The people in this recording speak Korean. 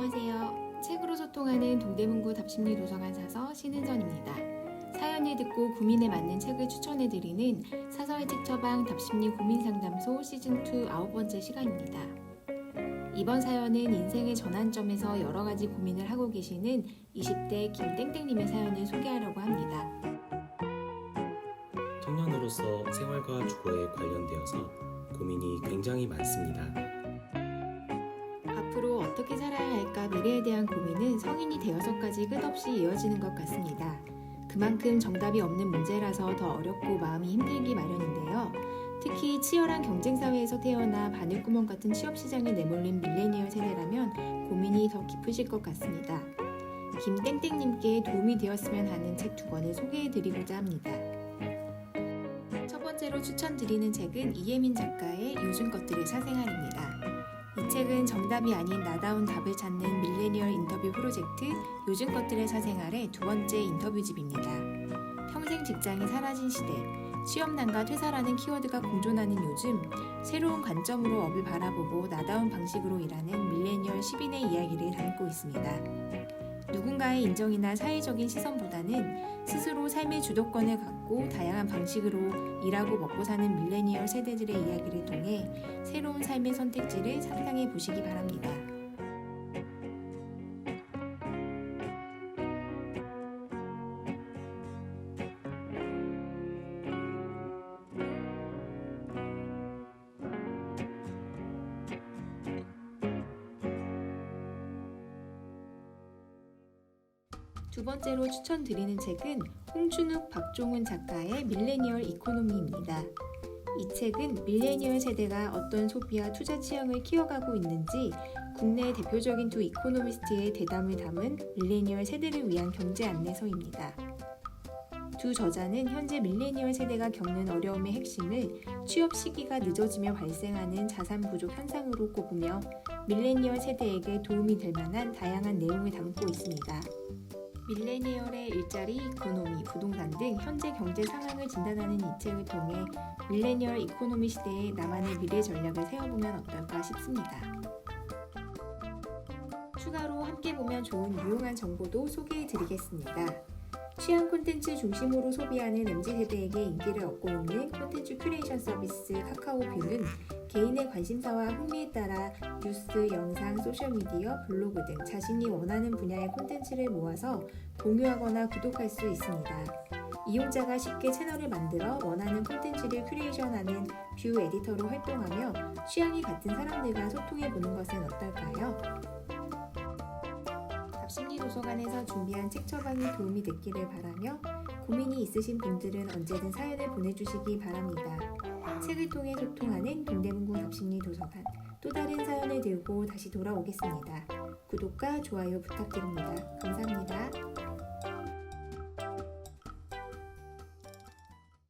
안녕하세요. 책으로 소통하는 동대문구 답심리 도서관 사서 신은선입니다. 사연을 듣고 고민에 맞는 책을 추천해드리는 사서의 책 처방 답심리 고민 상담소 시즌2 아홉 번째 시간입니다. 이번 사연은 인생의 전환점에서 여러 가지 고민을 하고 계시는 20대 김땡땡님의 사연을 소개하려고 합니다. 청년으로서 생활과 주거에 관련되어서 고민이 굉장히 많습니다. 어떻게 살아야 할까 미래에 대한 고민은 성인이 되어서까지 끝없이 이어지는 것 같습니다. 그만큼 정답이 없는 문제라서 더 어렵고 마음이 힘들기 마련인데요. 특히 치열한 경쟁 사회에서 태어나 바늘구멍 같은 취업 시장에 내몰린 밀레니얼 세대라면 고민이 더 깊으실 것 같습니다. 김땡땡님께 도움이 되었으면 하는 책 두 권을 소개해드리고자 합니다. 첫 번째로 추천드리는 책은 이예민 작가의 요즘 것들의 사생활입니다. 이 책은 정답이 아닌 나다운 답을 찾는 밀레니얼 인터뷰 프로젝트 요즘 것들의 사생활의 두 번째 인터뷰집입니다. 평생 직장이 사라진 시대, 취업난과 퇴사라는 키워드가 공존하는 요즘, 새로운 관점으로 업을 바라보고 나다운 방식으로 일하는 밀레니얼 10인의 이야기를 담고 있습니다. 누군가의 인정이나 사회적인 시선보다는 스스로 삶의 주도권을 갖고 다양한 방식으로 일하고 먹고 사는 밀레니얼 세대들의 이야기를 통해 새로운 삶의 선택지를 상상해 보시기 바랍니다. 두 번째로 추천드리는 책은 홍준욱 박종훈 작가의 밀레니얼 이코노미입니다. 이 책은 밀레니얼 세대가 어떤 소비와 투자 취향을 키워가고 있는지 국내 대표적인 두 이코노미스트의 대담을 담은 밀레니얼 세대를 위한 경제 안내서입니다. 두 저자는 현재 밀레니얼 세대가 겪는 어려움의 핵심을 취업 시기가 늦어지며 발생하는 자산 부족 현상으로 꼽으며 밀레니얼 세대에게 도움이 될 만한 다양한 내용을 담고 있습니다. 밀레니얼의 일자리, 이코노미, 부동산 등 현재 경제 상황을 진단하는 이 책을 통해 밀레니얼 이코노미 시대의 나만의 미래 전략을 세워보면 어떨까 싶습니다. 추가로 함께 보면 좋은 유용한 정보도 소개해 드리겠습니다. 취향 콘텐츠 중심으로 소비하는 MZ세대에게 인기를 얻고 있는 콘텐츠 큐레이션 서비스 카카오뷰는 개인의 관심사와 흥미에 따라 뉴스, 영상, 소셜미디어, 블로그 등 자신이 원하는 분야의 콘텐츠를 모아서 공유하거나 구독할 수 있습니다. 이용자가 쉽게 채널을 만들어 원하는 콘텐츠를 큐레이션하는 뷰 에디터로 활동하며 취향이 같은 사람들과 소통해 보는 것은 어떨까요? 답심리 도서관에서 준비한 책 처방이 도움이 됐기를 바라며 고민이 있으신 분들은 언제든 사연을 보내주시기 바랍니다. 책을 통해 소통하는 동대문구 답심리 도서관 또 다른 사연을 들고 다시 돌아오겠습니다. 구독과 좋아요 부탁드립니다. 감사합니다.